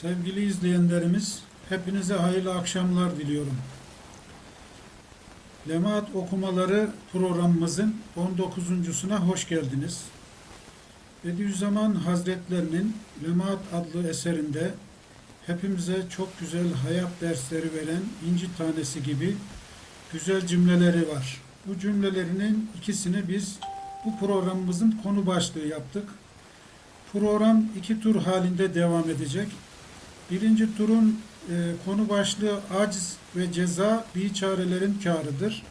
Sevgili izleyenlerimiz, hepinize hayırlı akşamlar diliyorum. Lemaat okumaları programımızın 19.suna hoş geldiniz. Bediüzzaman Hazretlerinin Lemaat adlı eserinde hepimize çok güzel hayat dersleri veren inci tanesi gibi güzel cümleleri var. Bu cümlelerinin ikisini biz bu programımızın konu başlığı yaptık. Program iki tur halinde devam edecek. Birinci turun e, konu başlığı aciz ve ceza biçarelerin kârıdır.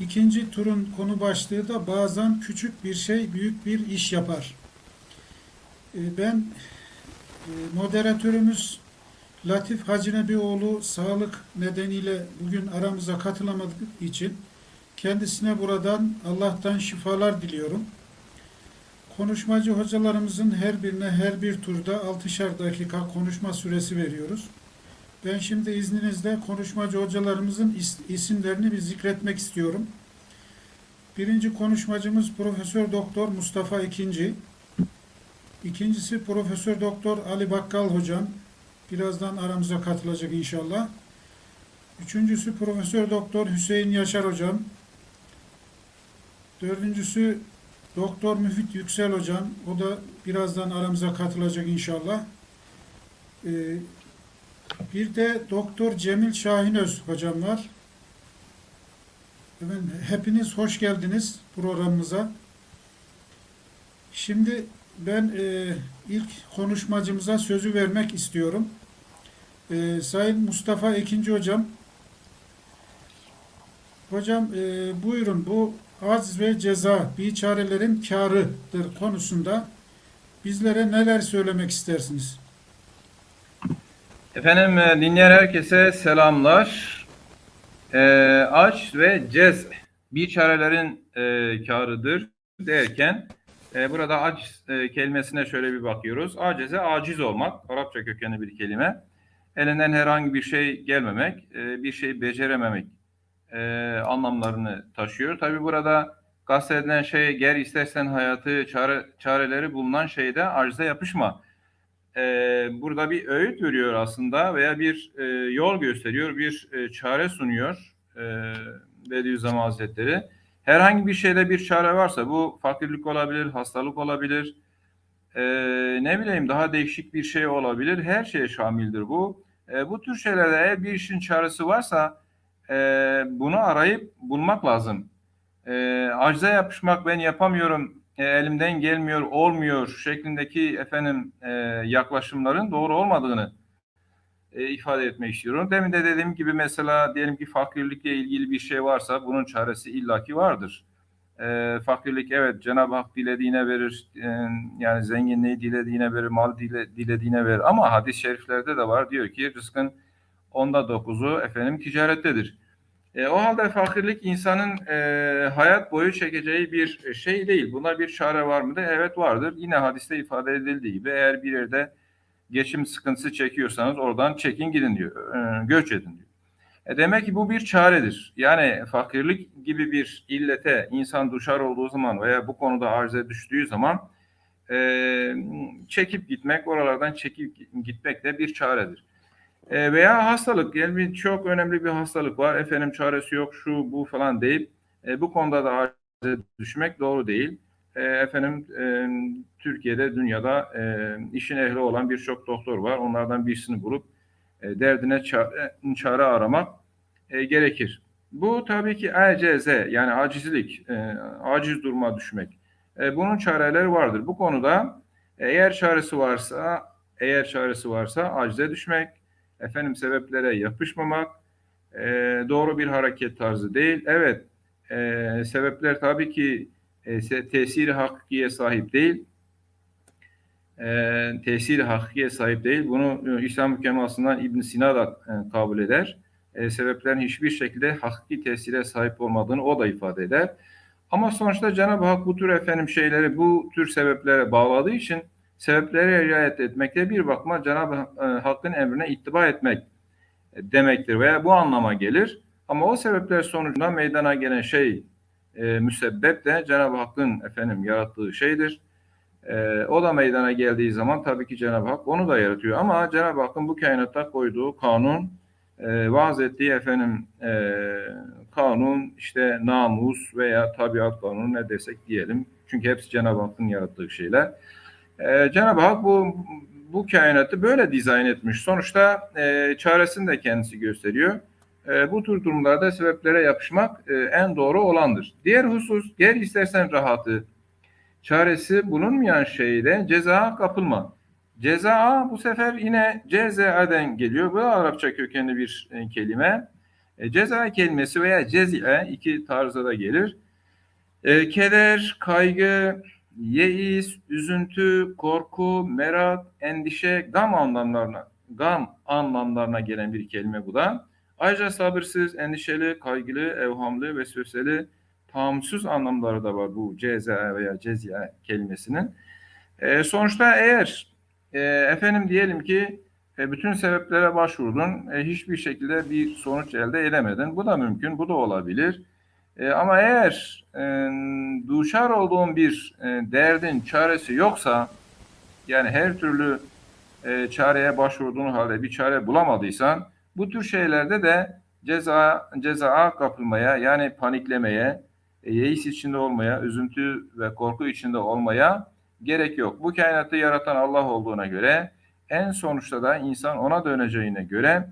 İkinci turun konu başlığı da bazen küçük bir şey büyük bir iş yapar. E, ben e, moderatörümüz Latif Hacı Nebioğlu sağlık nedeniyle bugün aramıza katılamadığı için kendisine buradan Allah'tan şifalar diliyorum. Konuşmacı hocalarımızın her birine her bir turda 6'şar dakika konuşma süresi veriyoruz. Ben şimdi izninizle konuşmacı hocalarımızın is- isimlerini bir zikretmek istiyorum. Birinci konuşmacımız Profesör Doktor Mustafa İkinci. İkincisi Profesör Doktor Ali Bakkal hocam. Birazdan aramıza katılacak inşallah. Üçüncüsü Profesör Doktor Hüseyin Yaşar hocam. Dördüncüsü Doktor Müfit Yüksel hocam. O da birazdan aramıza katılacak inşallah. Ee, bir de Doktor Cemil Şahinöz hocam var. Efendim, hepiniz hoş geldiniz programımıza. Şimdi ben e, ilk konuşmacımıza sözü vermek istiyorum. E, Sayın Mustafa Ekinci hocam. Hocam e, buyurun bu az ve ceza biçarelerin kârıdır konusunda bizlere neler söylemek istersiniz? Efendim e, dinleyen herkese selamlar. E, aç ve cez bir çarelerin e, karıdır derken e, burada aç e, kelimesine şöyle bir bakıyoruz. Aceze aciz olmak, Arapça kökenli bir kelime. Elinden herhangi bir şey gelmemek, e, bir şey becerememek e, anlamlarını taşıyor. Tabi burada kastedilen şey ger istersen hayatı çare, çareleri bulunan şeyde acize yapışma e, burada bir öğüt veriyor aslında veya bir e, yol gösteriyor, bir e, çare sunuyor e, Bediüzzaman Hazretleri. Herhangi bir şeyde bir çare varsa bu fakirlik olabilir, hastalık olabilir, e, ne bileyim daha değişik bir şey olabilir. Her şeye şamildir bu. E, bu tür şeylerde eğer bir işin çaresi varsa e, bunu arayıp bulmak lazım. E, acize yapışmak ben yapamıyorum, e, elimden gelmiyor, olmuyor şeklindeki efendim e, yaklaşımların doğru olmadığını e, ifade etmek istiyorum. Demin de dediğim gibi mesela diyelim ki fakirlikle ilgili bir şey varsa bunun çaresi illaki vardır. E, fakirlik evet Cenab-ı Hak dilediğine verir, e, yani zenginliği dilediğine verir, mal dile, dilediğine verir. Ama hadis-i şeriflerde de var diyor ki rızkın onda dokuzu efendim ticarettedir. E, o halde fakirlik insanın e, hayat boyu çekeceği bir şey değil. Buna bir çare var mıdır? Evet vardır. Yine hadiste ifade edildiği gibi eğer bir yerde geçim sıkıntısı çekiyorsanız oradan çekin gidin diyor. E, göç edin diyor. E, demek ki bu bir çaredir. Yani fakirlik gibi bir illete insan duşar olduğu zaman veya bu konuda arıza düştüğü zaman e, çekip gitmek, oralardan çekip gitmek de bir çaredir. E, veya hastalık yani bir çok önemli bir hastalık var efendim çaresi yok şu bu falan deyip e, bu konuda da acize düşmek doğru değil. E, efendim e, Türkiye'de dünyada e, işin ehli olan birçok doktor var onlardan birisini bulup e, derdine çare, çare aramak e, gerekir. Bu tabii ki eceze yani acizlik, e, aciz duruma düşmek. E, bunun çareleri vardır. Bu konuda e, eğer çaresi varsa eğer çaresi varsa acize düşmek, efendim sebeplere yapışmamak e, doğru bir hareket tarzı değil. Evet e, sebepler tabii ki e, tesiri hakikiye sahip değil. E, tesiri hakikiye sahip değil. Bunu e, İslam mükemasından İbn Sina da e, kabul eder. E, sebeplerin hiçbir şekilde hakiki tesire sahip olmadığını o da ifade eder. Ama sonuçta Cenab-ı Hak bu tür efendim şeyleri bu tür sebeplere bağladığı için sebeplere riayet etmekte bir bakma Cenab-ı Hakk'ın emrine ittiba etmek demektir veya bu anlama gelir. Ama o sebepler sonucunda meydana gelen şey e, müsebbep de Cenab-ı Hakk'ın efendim yarattığı şeydir. E, o da meydana geldiği zaman tabii ki Cenab-ı Hak onu da yaratıyor. Ama Cenab-ı Hakk'ın bu kainatta koyduğu kanun, e, vaaz ettiği efendim e, kanun, işte namus veya tabiat kanunu ne desek diyelim. Çünkü hepsi Cenab-ı Hakk'ın yarattığı şeyler. E, Cenab-ı Hak bu bu kainatı böyle dizayn etmiş. Sonuçta e, çaresini de kendisi gösteriyor. E, bu tür durumlarda sebeplere yapışmak e, en doğru olandır. Diğer husus, gel istersen rahatı, çaresi bulunmayan şeyde ceza kapılma. Ceza bu sefer yine cezaden geliyor. Bu Arapça kökenli bir e, kelime. E, ceza kelimesi veya cezi'e iki tarzda da gelir. E, keder, kaygı, yeis, üzüntü, korku, merak, endişe, gam anlamlarına gam anlamlarına gelen bir kelime bu da. Ayrıca sabırsız, endişeli, kaygılı, evhamlı, vesveseli, tahammülsüz anlamları da var bu ceza veya ceziye kelimesinin. E, sonuçta eğer e, efendim diyelim ki e, bütün sebeplere başvurdun, e, hiçbir şekilde bir sonuç elde edemedin. Bu da mümkün, bu da olabilir. E, ama eğer e, duşar olduğun bir e, derdin çaresi yoksa, yani her türlü e, çareye başvurduğun halde bir çare bulamadıysan, bu tür şeylerde de ceza cezaa kapılmaya, yani paniklemeye, e, yeis içinde olmaya, üzüntü ve korku içinde olmaya gerek yok. Bu kainatı yaratan Allah olduğuna göre, en sonuçta da insan ona döneceğine göre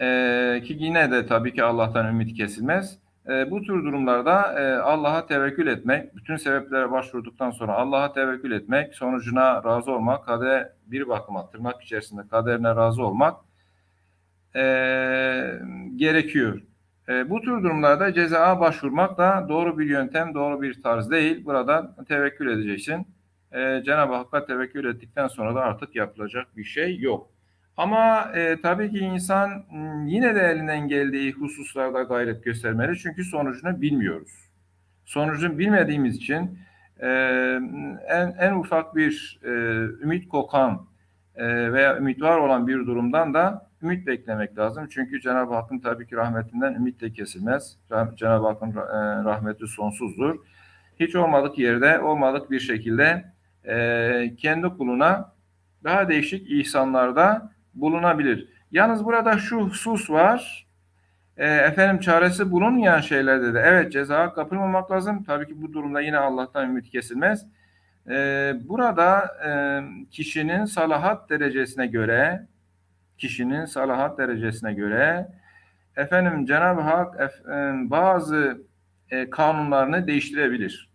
e, ki yine de tabii ki Allah'tan ümit kesilmez. E, bu tür durumlarda e, Allah'a tevekkül etmek, bütün sebeplere başvurduktan sonra Allah'a tevekkül etmek, sonucuna razı olmak, kader bir bakıma tırnak içerisinde kaderine razı olmak e, gerekiyor. E, bu tür durumlarda cezaya başvurmak da doğru bir yöntem, doğru bir tarz değil. Burada tevekkül edeceksin. E, Cenab-ı Hakk'a tevekkül ettikten sonra da artık yapılacak bir şey yok. Ama e, tabii ki insan yine de elinden geldiği hususlarda gayret göstermeli. Çünkü sonucunu bilmiyoruz. Sonucunu bilmediğimiz için e, en, en ufak bir e, ümit kokan e, veya ümit var olan bir durumdan da ümit beklemek lazım. Çünkü Cenab-ı Hakk'ın tabii ki rahmetinden ümit de kesilmez. Cenab-ı Hakk'ın e, rahmeti sonsuzdur. Hiç olmadık yerde, olmadık bir şekilde e, kendi kuluna daha değişik ihsanlarda bulunabilir. Yalnız burada şu husus var. E, efendim çaresi bulunmayan şeylerde de evet ceza kapılmamak lazım. Tabii ki bu durumda yine Allah'tan ümit kesilmez. E, burada e, kişinin salahat derecesine göre kişinin salahat derecesine göre efendim Cenab-ı Hak ef- e, bazı e, kanunlarını değiştirebilir.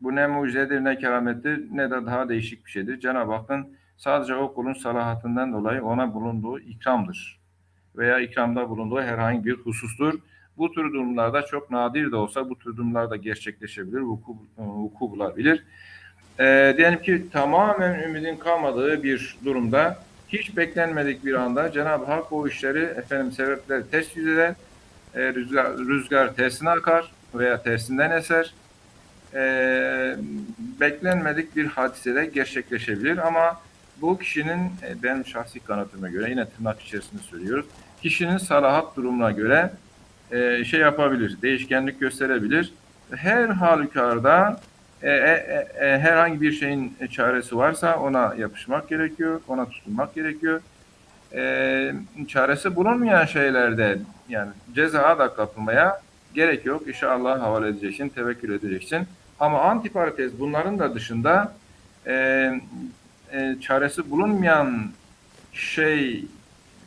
Bu ne mucizedir ne keramettir ne de daha değişik bir şeydir. Cenab-ı Hakk'ın sadece o kulun salahatından dolayı ona bulunduğu ikramdır. Veya ikramda bulunduğu herhangi bir husustur. Bu tür durumlarda çok nadir de olsa bu tür durumlarda gerçekleşebilir, vuku, vuku bulabilir. E, diyelim ki tamamen ümidin kalmadığı bir durumda hiç beklenmedik bir anda Cenab-ı Hak o işleri efendim sebepleri tespit eder. E, rüzgar, rüzgar tersine akar veya tersinden eser. E, beklenmedik bir hadisede gerçekleşebilir ama bu kişinin e, benim şahsi kanaatıma göre yine tırnak içerisinde söylüyoruz. Kişinin salahat durumuna göre e, şey yapabilir, değişkenlik gösterebilir. Her halükarda e, e, e, herhangi bir şeyin çaresi varsa ona yapışmak gerekiyor, ona tutunmak gerekiyor. E, çaresi bulunmayan şeylerde yani ceza da kapılmaya gerek yok. İşe Allah'a havale edeceksin, tevekkül edeceksin. Ama antiparantez bunların da dışında e, e, çaresi bulunmayan şey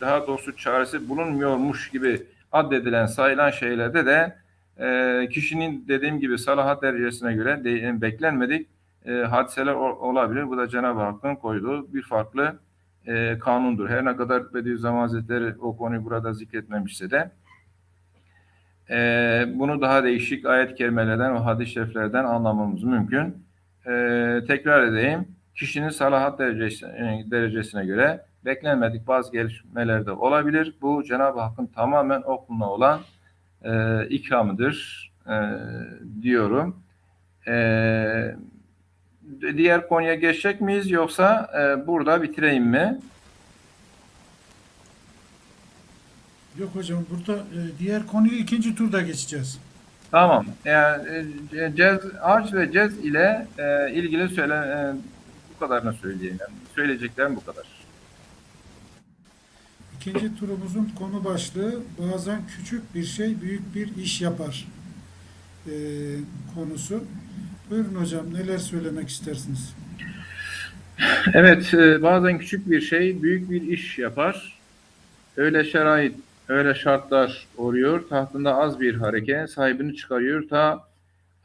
daha doğrusu çaresi bulunmuyormuş gibi addedilen sayılan şeylerde de e, kişinin dediğim gibi salahat derecesine göre de, beklenmedik e, hadiseler olabilir. Bu da Cenab-ı Hakk'ın koyduğu bir farklı e, kanundur. Her ne kadar Bediüzzaman Hazretleri o konuyu burada zikretmemişse de e, bunu daha değişik ayet-i kerimelerden ve hadis-i şeriflerden anlamamız mümkün. E, tekrar edeyim. Kişinin salahat derecesine, derecesine göre beklenmedik bazı gelişmeler de olabilir. Bu Cenab-ı Hakk'ın tamamen o kuluna olan e, ikramıdır e, diyorum. E, diğer konuya geçecek miyiz yoksa e, burada bitireyim mi? Yok hocam burada e, diğer konuyu ikinci turda geçeceğiz. Tamam. Yani e, cez, arz ve cez ile e, ilgili söyle e, bu kadarını söyleyeyim. Yani söyleyeceklerim bu kadar. İkinci turumuzun konu başlığı bazen küçük bir şey büyük bir iş yapar ee, konusu. Buyurun hocam neler söylemek istersiniz? Evet, e, bazen küçük bir şey büyük bir iş yapar. Öyle şerait, öyle şartlar oluyor. Tahtında az bir hareket sahibini çıkarıyor ta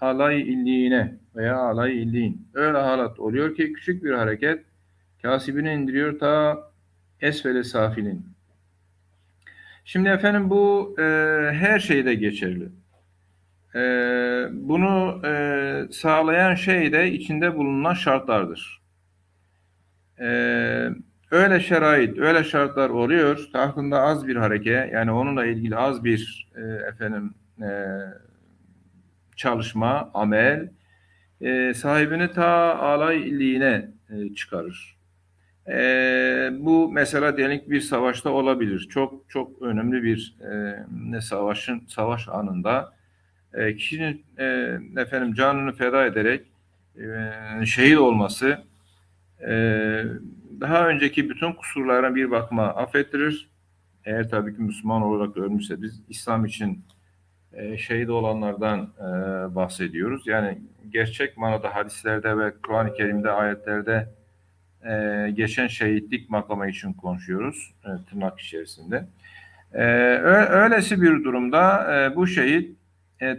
alay illiğine veya alay illiğin. Öyle halat oluyor ki küçük bir hareket kasibini indiriyor ta esfele safilin. Şimdi efendim bu e, her şeyde geçerli. E, bunu e, sağlayan şey de içinde bulunan şartlardır. Ee, öyle şerait, öyle şartlar oluyor. Tahtında az bir hareket, yani onunla ilgili az bir e, efendim e, çalışma, amel e, sahibini ta alay illiğine e, çıkarır. E, bu mesela diyelim bir savaşta olabilir. Çok çok önemli bir e, ne savaşın savaş anında e, kişinin e, efendim canını feda ederek e, şehit olması ee, daha önceki bütün kusurlara bir bakıma affettirir. Eğer tabii ki Müslüman olarak ölmüşse biz İslam için e, şehit olanlardan e, bahsediyoruz. Yani gerçek manada hadislerde ve Kur'an-ı Kerim'de ayetlerde e, geçen şehitlik makamı için konuşuyoruz e, tırnak içerisinde. Öylesi bir durumda bu şehit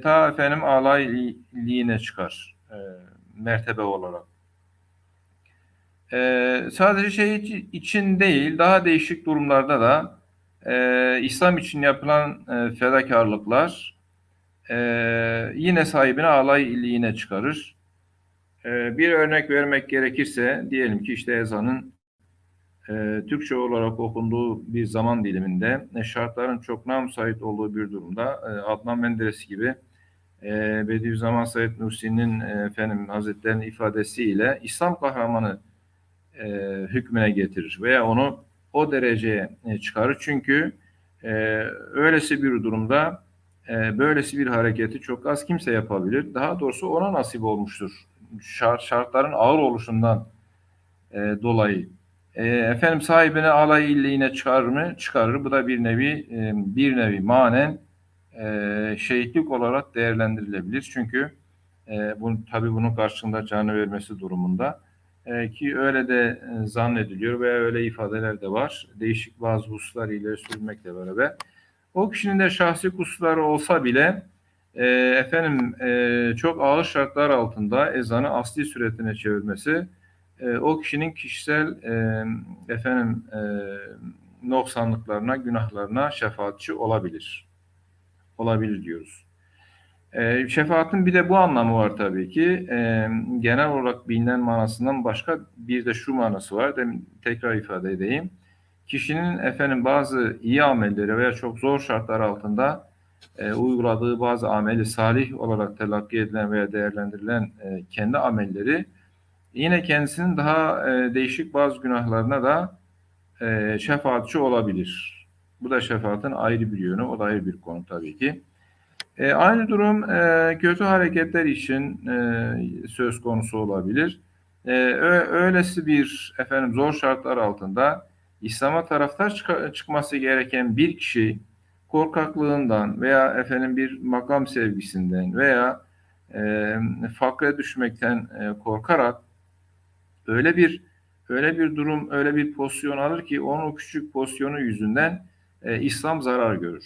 ta efendim alayliliğine çıkar mertebe olarak. Sadece şey için değil, daha değişik durumlarda da İslam için yapılan fedakarlıklar e, yine sahibine alay illiğine çıkarır. E, bir örnek vermek gerekirse, diyelim ki işte ezanın e, Türkçe olarak okunduğu bir zaman diliminde e, şartların çok namüsait olduğu bir durumda e, Adnan Menderes gibi e, Bediüzzaman Said Nursi'nin e, efendim Hazretleri'nin ifadesiyle İslam kahramanı e, hükmüne getirir veya onu o dereceye e, çıkarır. Çünkü e, öylesi bir durumda e, böylesi bir hareketi çok az kimse yapabilir. Daha doğrusu ona nasip olmuştur. Şart, şartların ağır oluşundan e, dolayı. E, efendim sahibine alay illiğine çıkarır mı? Çıkarır. Bu da bir nevi e, bir nevi manen e, şehitlik olarak değerlendirilebilir. Çünkü e, bunu, tabii bunun karşılığında canı vermesi durumunda e, ki öyle de e, zannediliyor veya öyle ifadeler de var. Değişik bazı hususlar ileri sürmekle beraber. O kişinin de şahsi kusurları olsa bile e, efendim e, çok ağır şartlar altında ezanı asli suretine çevirmesi e, o kişinin kişisel e, efendim e, noksanlıklarına, günahlarına şefaatçi olabilir. Olabilir diyoruz. E, şefaatin bir de bu anlamı var tabii ki. E, genel olarak bilinen manasından başka bir de şu manası var. Demin tekrar ifade edeyim. Kişinin efendim bazı iyi amelleri veya çok zor şartlar altında e, uyguladığı bazı ameli salih olarak telakki edilen veya değerlendirilen e, kendi amelleri yine kendisinin daha e, değişik bazı günahlarına da e, şefaatçi olabilir. Bu da şefaatin ayrı bir yönü, o da ayrı bir konu tabii ki. E, aynı durum e, kötü hareketler için e, söz konusu olabilir. E, öylesi bir efendim zor şartlar altında İslam'a taraftar çık- çıkması gereken bir kişi korkaklığından veya efendim bir makam sevgisinden veya e, fakre düşmekten e, korkarak öyle bir öyle bir durum, öyle bir pozisyon alır ki onun o küçük pozisyonu yüzünden e, İslam zarar görür.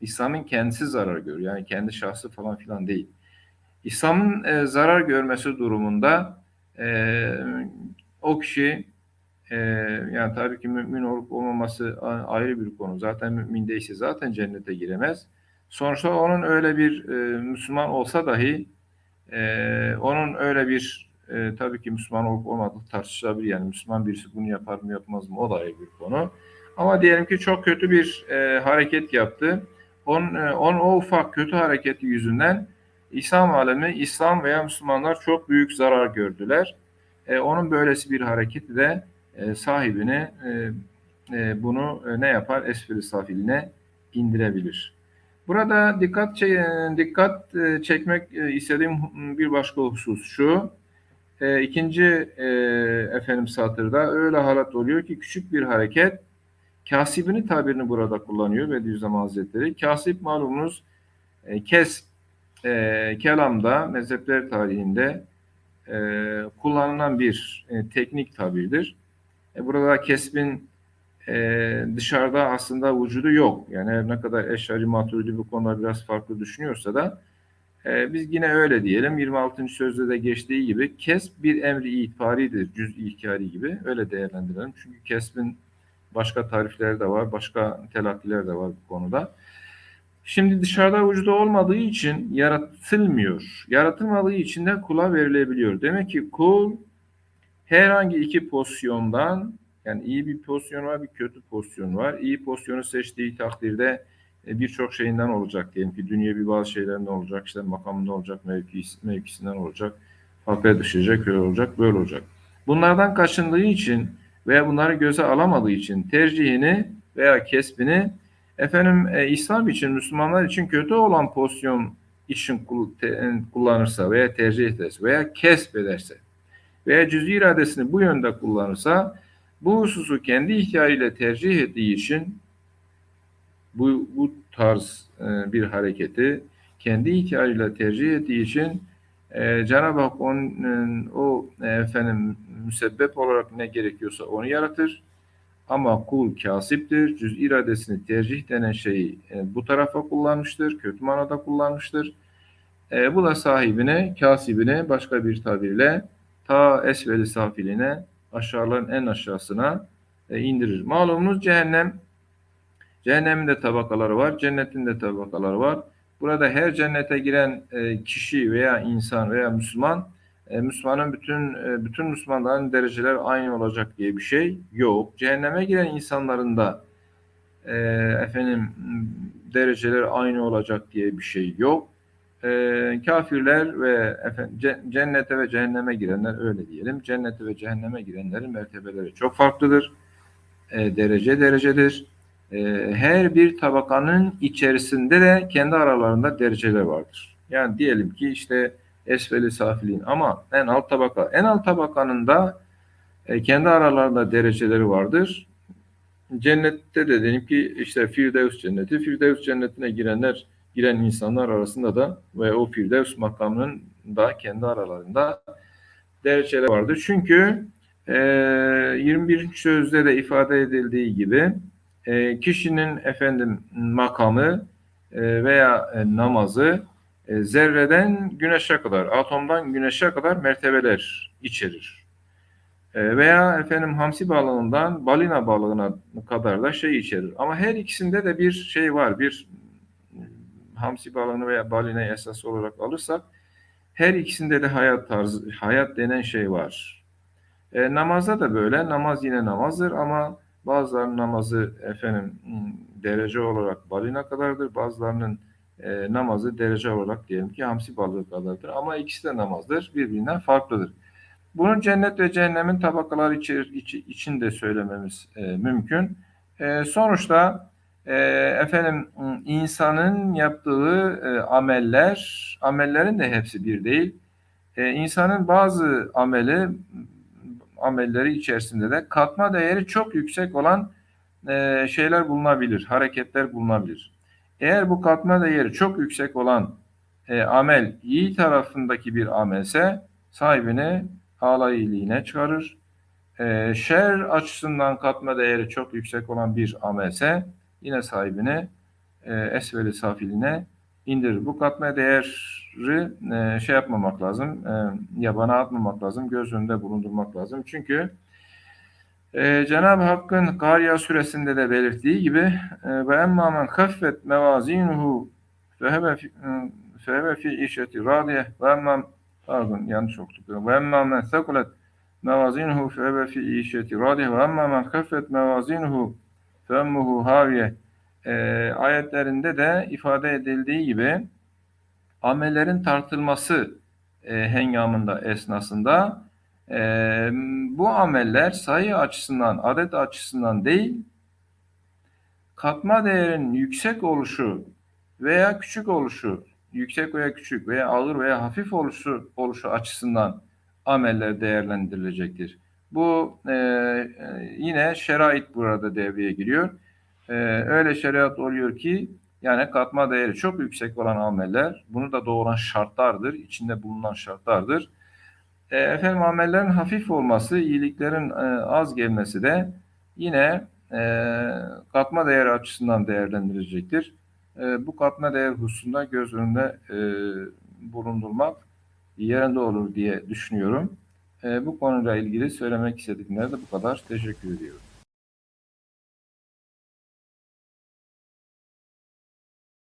İslam'ın kendisi zarar görür. Yani kendi şahsı falan filan değil. İslam'ın e, zarar görmesi durumunda e, o kişi e, yani tabii ki mümin olup olmaması ayrı bir konu. Zaten mümin değilse zaten cennete giremez. Sonuçta onun öyle bir e, Müslüman olsa dahi e, onun öyle bir e, tabii ki Müslüman olup olmadığı tartışılabilir. Yani Müslüman birisi bunu yapar mı yapmaz mı o da ayrı bir konu. Ama diyelim ki çok kötü bir e, hareket yaptı. Onun, e, onun o ufak kötü hareketi yüzünden İslam alemi, İslam veya Müslümanlar çok büyük zarar gördüler. E, onun böylesi bir hareketi de e, sahibini e, e, bunu e, ne yapar? Esferi safiline indirebilir. Burada dikkat dikkat çekmek istediğim bir başka husus şu. İkinci e, efendim satırda öyle halat oluyor ki küçük bir hareket kasibini tabirini burada kullanıyor Bediüzzaman Hazretleri. Kasip malumunuz kes kelamda mezhepler tarihinde kullanılan bir teknik tabirdir. E, burada kesbin e, dışarıda aslında vücudu yok. Yani her ne kadar Eşari Maturidi bu konuda biraz farklı düşünüyorsa da e, biz yine öyle diyelim. 26. sözde de geçtiği gibi kesb bir emri itibaridir. Cüz ihkari gibi. Öyle değerlendirelim. Çünkü kesbin başka tarifleri de var. Başka telakkiler de var bu konuda. Şimdi dışarıda vücudu olmadığı için yaratılmıyor. Yaratılmadığı için de kula verilebiliyor. Demek ki kul herhangi iki pozisyondan yani iyi bir pozisyon var, bir kötü pozisyon var. İyi pozisyonu seçtiği takdirde e, birçok şeyinden olacak. Diyelim ki dünyevi bazı şeylerinden olacak, işte makamında olacak, mevkis, mevkisinden olacak, fakre düşecek, öyle olacak, böyle olacak. Bunlardan kaçındığı için veya bunları göze alamadığı için tercihini veya kesbini efendim e, İslam için, Müslümanlar için kötü olan pozisyon için kullanırsa veya tercih ederse veya kesbederse veya cüz'i iradesini bu yönde kullanırsa bu hususu kendi ihtiyarıyla tercih ettiği için bu, bu tarz e, bir hareketi kendi ihtiyarıyla tercih ettiği için e, Cenab-ı Hak onun, o e, efendim müsebbep olarak ne gerekiyorsa onu yaratır. Ama kul kasiptir. Cüz iradesini tercih denen şeyi e, bu tarafa kullanmıştır. Kötü manada kullanmıştır. E, bu da sahibine, kasibine başka bir tabirle ta esveli safiline aşağıların en aşağısına e, indirir. Malumunuz cehennem cehennemin de tabakaları var, cennetin de tabakaları var. Burada her cennete giren e, kişi veya insan veya Müslüman e, Müslümanın bütün e, bütün Müslümanların dereceler aynı olacak diye bir şey yok. Cehenneme giren insanların da e, efendim dereceler aynı olacak diye bir şey yok. E, kafirler ve efendim, ce- cennete ve cehenneme girenler öyle diyelim. Cennete ve cehenneme girenlerin mertebeleri çok farklıdır. E, derece derecedir. E, her bir tabakanın içerisinde de kendi aralarında dereceler vardır. Yani diyelim ki işte esfeli safilin ama en alt tabaka. En alt tabakanın da e, kendi aralarında dereceleri vardır. Cennette de diyelim ki işte Firdevs cenneti. Firdevs cennetine girenler, giren insanlar arasında da ve o Firdevs makamının da kendi aralarında dereceler vardır. Çünkü e, 21. sözde de ifade edildiği gibi e, kişinin efendim makamı e, veya e, namazı e, zerreden güneşe kadar, atomdan güneşe kadar mertebeler içerir. E, veya efendim hamsi balığından balina balığına kadar da şey içerir. Ama her ikisinde de bir şey var. Bir hamsi balığını veya balinayı esas olarak alırsak her ikisinde de hayat tarzı, hayat denen şey var. E, namazda da böyle. Namaz yine namazdır ama bazılarının namazı efendim derece olarak balina kadardır. Bazılarının e, namazı derece olarak diyelim ki hamsi balığı kadardır. Ama ikisi de namazdır. Birbirinden farklıdır. Bunu cennet ve cehennemin tabakaları içer, iç, içinde söylememiz e, mümkün. E, sonuçta e, efendim insanın yaptığı e, ameller, amellerin de hepsi bir değil. E, insanın bazı ameli, amelleri içerisinde de katma değeri çok yüksek olan e, şeyler bulunabilir, hareketler bulunabilir. Eğer bu katma değeri çok yüksek olan e, amel iyi tarafındaki bir amelse sahibini âlâ iyiliğine çıkarır. E, şer açısından katma değeri çok yüksek olan bir amelse yine sahibini e, esveli safiline indirir. Bu katma değeri e, şey yapmamak lazım, e, yabana atmamak lazım, göz önünde bulundurmak lazım. Çünkü ee, Cenab-ı Hakk'ın Kariya suresinde de belirttiği gibi ve emma men kaffet mevazinuhu fehebe fi, işeti radiye ve emma pardon yanlış okuduk. Ve emma men sekulet mevazinuhu fehebe fi işeti radiye ve emma men kaffet mevazinuhu femmuhu haviye e, ayetlerinde de ifade edildiği gibi amellerin tartılması e, hengamında esnasında e, bu ameller sayı açısından, adet açısından değil, katma değerinin yüksek oluşu veya küçük oluşu, yüksek veya küçük veya ağır veya hafif oluşu, oluşu açısından ameller değerlendirilecektir. Bu e, e, yine şerait burada devreye giriyor. E, öyle şeriat oluyor ki yani katma değeri çok yüksek olan ameller, bunu da doğuran şartlardır, içinde bulunan şartlardır. E, efendim amellerin hafif olması, iyiliklerin e, az gelmesi de yine e, katma değeri açısından değerlendirilecektir. E, bu katma değer hususunda göz önünde e, bulundurmak yerinde olur diye düşünüyorum. E, bu konuyla ilgili söylemek istediklerim de bu kadar. Teşekkür ediyorum.